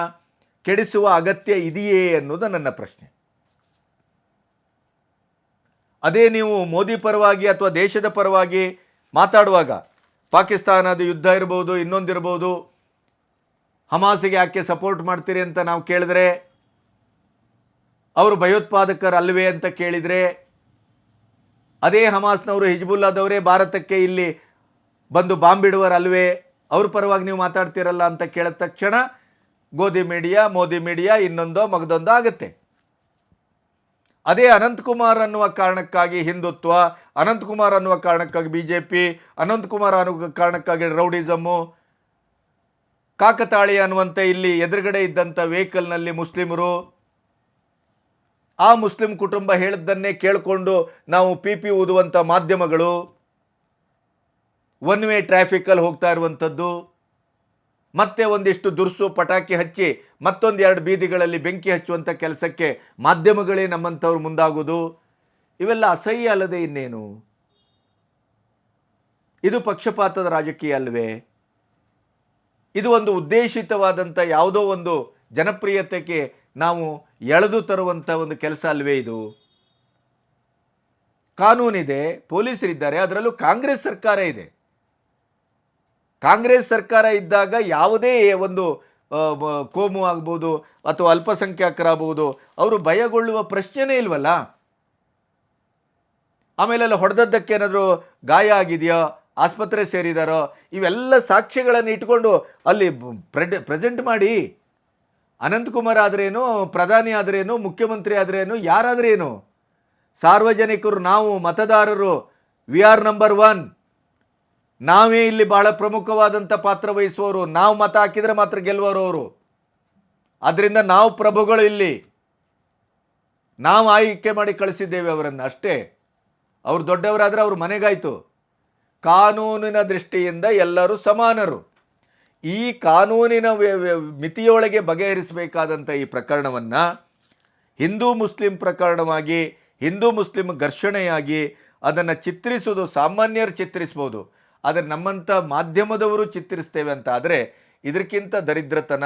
ಕೆಡಿಸುವ ಅಗತ್ಯ ಇದೆಯೇ ಅನ್ನೋದು ನನ್ನ ಪ್ರಶ್ನೆ. ಅದೇ ನೀವು ಮೋದಿ ಪರವಾಗಿ ಅಥವಾ ದೇಶದ ಪರವಾಗಿ ಮಾತಾಡುವಾಗ ಪಾಕಿಸ್ತಾನದ ಯುದ್ಧ ಇರ್ಬೋದು, ಇನ್ನೊಂದಿರ್ಬೋದು ಹಮಾಸಿಗೆ ಯಾಕೆ ಸಪೋರ್ಟ್ ಮಾಡ್ತೀರಿ ಅಂತ ನಾವು ಕೇಳಿದ್ರೆ, ಅವರು ಭಯೋತ್ಪಾದಕರು ಅಲ್ವೇ ಅಂತ ಕೇಳಿದರೆ, ಅದೇ ಹಮಾಸ್ನವರು ಹಿಜ್ಬುಲ್ಲಾದವರೇ ಭಾರತಕ್ಕೆ ಇಲ್ಲಿ ಬಂದು ಬಾಂಬಿಡುವರು ಅಲ್ವೇ ಅವ್ರ ಪರವಾಗಿ ನೀವು ಮಾತಾಡ್ತೀರಲ್ಲ ಅಂತ ಕೇಳಿದ ತಕ್ಷಣ, ಗೋಧಿ ಮೀಡಿಯಾ, ಮೋದಿ ಮೀಡಿಯಾ ಇನ್ನೊಂದೋ ಮಗದೊಂದೋ ಆಗುತ್ತೆ. ಅದೇ ಅನಂತಕುಮಾರ್ ಅನ್ನುವ ಕಾರಣಕ್ಕಾಗಿ ಹಿಂದುತ್ವ, ಅನಂತಕುಮಾರ್ ಅನ್ನುವ ಕಾರಣಕ್ಕಾಗಿ ಬಿ ಜೆ ಪಿ ಅನಂತಕುಮಾರ್ ಅನ್ನುವ ಕಾರಣಕ್ಕಾಗಿ ರೌಡಿಸಮ್ಮು ಕಾಕತಾಳಿ ಅನ್ನುವಂತೆ ಇಲ್ಲಿ ಎದುರುಗಡೆ ಇದ್ದಂಥ ವೆಹಿಕಲ್ನಲ್ಲಿ ಮುಸ್ಲಿಮರು, ಆ ಮುಸ್ಲಿಂ ಕುಟುಂಬ ಹೇಳಿದ್ದನ್ನೇ ಕೇಳಿಕೊಂಡು ನಾವು ಪಿ ಪಿ ಊದುವಂಥ ಮಾಧ್ಯಮಗಳು, ಒನ್ ವೇ ಟ್ರಾಫಿಕಲ್ಲಿ ಹೋಗ್ತಾ ಇರುವಂಥದ್ದು, ಮತ್ತೆ ಒಂದಿಷ್ಟು ದುರ್ಸು ಪಟಾಕಿ ಹಚ್ಚಿ ಮತ್ತೊಂದು ಎರಡು ಬೀದಿಗಳಲ್ಲಿ ಬೆಂಕಿ ಹಚ್ಚುವಂಥ ಕೆಲಸಕ್ಕೆ ಮಾಧ್ಯಮಗಳೇ ನಮ್ಮಂಥವ್ರು ಮುಂದಾಗುವುದು ಇವೆಲ್ಲ ಅಸಹ್ಯ ಅಲ್ಲದೆ ಇನ್ನೇನು? ಇದು ಪಕ್ಷಪಾತದ ರಾಜಕೀಯ ಅಲ್ವೇ? ಇದು ಒಂದು ಉದ್ದೇಶಿತವಾದಂಥ ಯಾವುದೋ ಒಂದು ಜನಪ್ರಿಯತೆಗೆ ನಾವು ಎಳೆದು ತರುವಂಥ ಒಂದು ಕೆಲಸ ಅಲ್ವೇ ಇದು? ಕಾನೂನಿದೆ, ಪೊಲೀಸರಿದ್ದಾರೆ, ಅದರಲ್ಲೂ ಕಾಂಗ್ರೆಸ್ ಸರ್ಕಾರ ಇದೆ. ಕಾಂಗ್ರೆಸ್ ಸರ್ಕಾರ ಇದ್ದಾಗ ಯಾವುದೇ ಒಂದು ಕೋಮು ಆಗ್ಬೋದು ಅಥವಾ ಅಲ್ಪಸಂಖ್ಯಾತರಾಗ್ಬೋದು ಅವರು ಭಯಗೊಳ್ಳುವ ಪ್ರಶ್ನೆನೇ ಇಲ್ವಲ್ಲ? ಆಮೇಲೆ ಅಲ್ಲಿ ಹೊಡೆದದ್ದಕ್ಕೆ ಏನಾದರೂ ಗಾಯ ಆಗಿದೆಯೋ? ಆಸ್ಪತ್ರೆ ಸೇರಿದಾರೋ, ಇವೆಲ್ಲ ಸಾಕ್ಷಿಗಳನ್ನು ಇಟ್ಕೊಂಡು ಅಲ್ಲಿ ಪ್ರೆಡ್, ಪ್ರೆಸೆಂಟ್ ಮಾಡಿ. ಅನಂತಕುಮಾರ್ ಆದ್ರೇನು, ಪ್ರಧಾನಿ ಆದ್ರೇನು, ಮುಖ್ಯಮಂತ್ರಿ ಆದ್ರೇನು, ಯಾರಾದ್ರೇನು? ಸಾರ್ವಜನಿಕರು, ನಾವು ಮತದಾರರು ವಿ ಆರ್ ನಂಬರ್ ಒನ್ ನಾವೇ ಇಲ್ಲಿ ಬಹಳ ಪ್ರಮುಖವಾದಂಥ ಪಾತ್ರ ವಹಿಸುವವರು. ನಾವು ಮತ ಹಾಕಿದರೆ ಮಾತ್ರ ಗೆಲ್ಲುವರು ಅವರು. ಅದರಿಂದ ನಾವು ಪ್ರಭುಗಳು ಇಲ್ಲಿ. ನಾವು ಆಯ್ಕೆ ಮಾಡಿ ಕಳಿಸಿದ್ದೇವೆ ಅವರನ್ನು, ಅಷ್ಟೇ. ಅವ್ರು ದೊಡ್ಡವರಾದರೆ ಅವ್ರ ಮನೆಗಾಯ್ತು. ಕಾನೂನಿನ ದೃಷ್ಟಿಯಿಂದ ಎಲ್ಲರೂ ಸಮಾನರು. ಈ ಕಾನೂನಿನ ಮಿತಿಯೊಳಗೆ ಬಗೆಹರಿಸಬೇಕಾದಂಥ ಈ ಪ್ರಕರಣವನ್ನು ಹಿಂದೂ ಮುಸ್ಲಿಂ ಪ್ರಕರಣವಾಗಿ, ಹಿಂದೂ ಮುಸ್ಲಿಂ ಘರ್ಷಣೆಯಾಗಿ ಅದನ್ನು ಚಿತ್ರಿಸೋದು ಸಾಮಾನ್ಯರು ಚಿತ್ರಿಸ್ಬೋದು. ಆದರೆ ನಮ್ಮಂಥ ಮಾಧ್ಯಮದವರು ಚಿತ್ರಿಸ್ತೇವೆ ಅಂತ ಆದರೆ ಇದಕ್ಕಿಂತ ದರಿದ್ರತನ,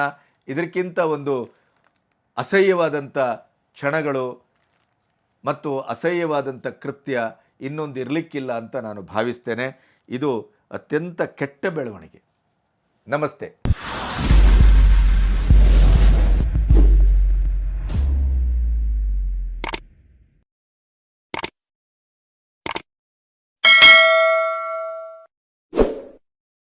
ಇದಕ್ಕಿಂತ ಒಂದು ಅಸಹ್ಯವಾದಂಥ ಕ್ಷಣಗಳು ಮತ್ತು ಅಸಹ್ಯವಾದಂಥ ಕೃತ್ಯ ಇನ್ನೊಂದು ಇರಲಿಕ್ಕಿಲ್ಲ ಅಂತ ನಾನು ಭಾವಿಸ್ತೇನೆ. ಇದು ಅತ್ಯಂತ ಕೆಟ್ಟ ಬೆಳವಣಿಗೆ. ನಮಸ್ತೆ.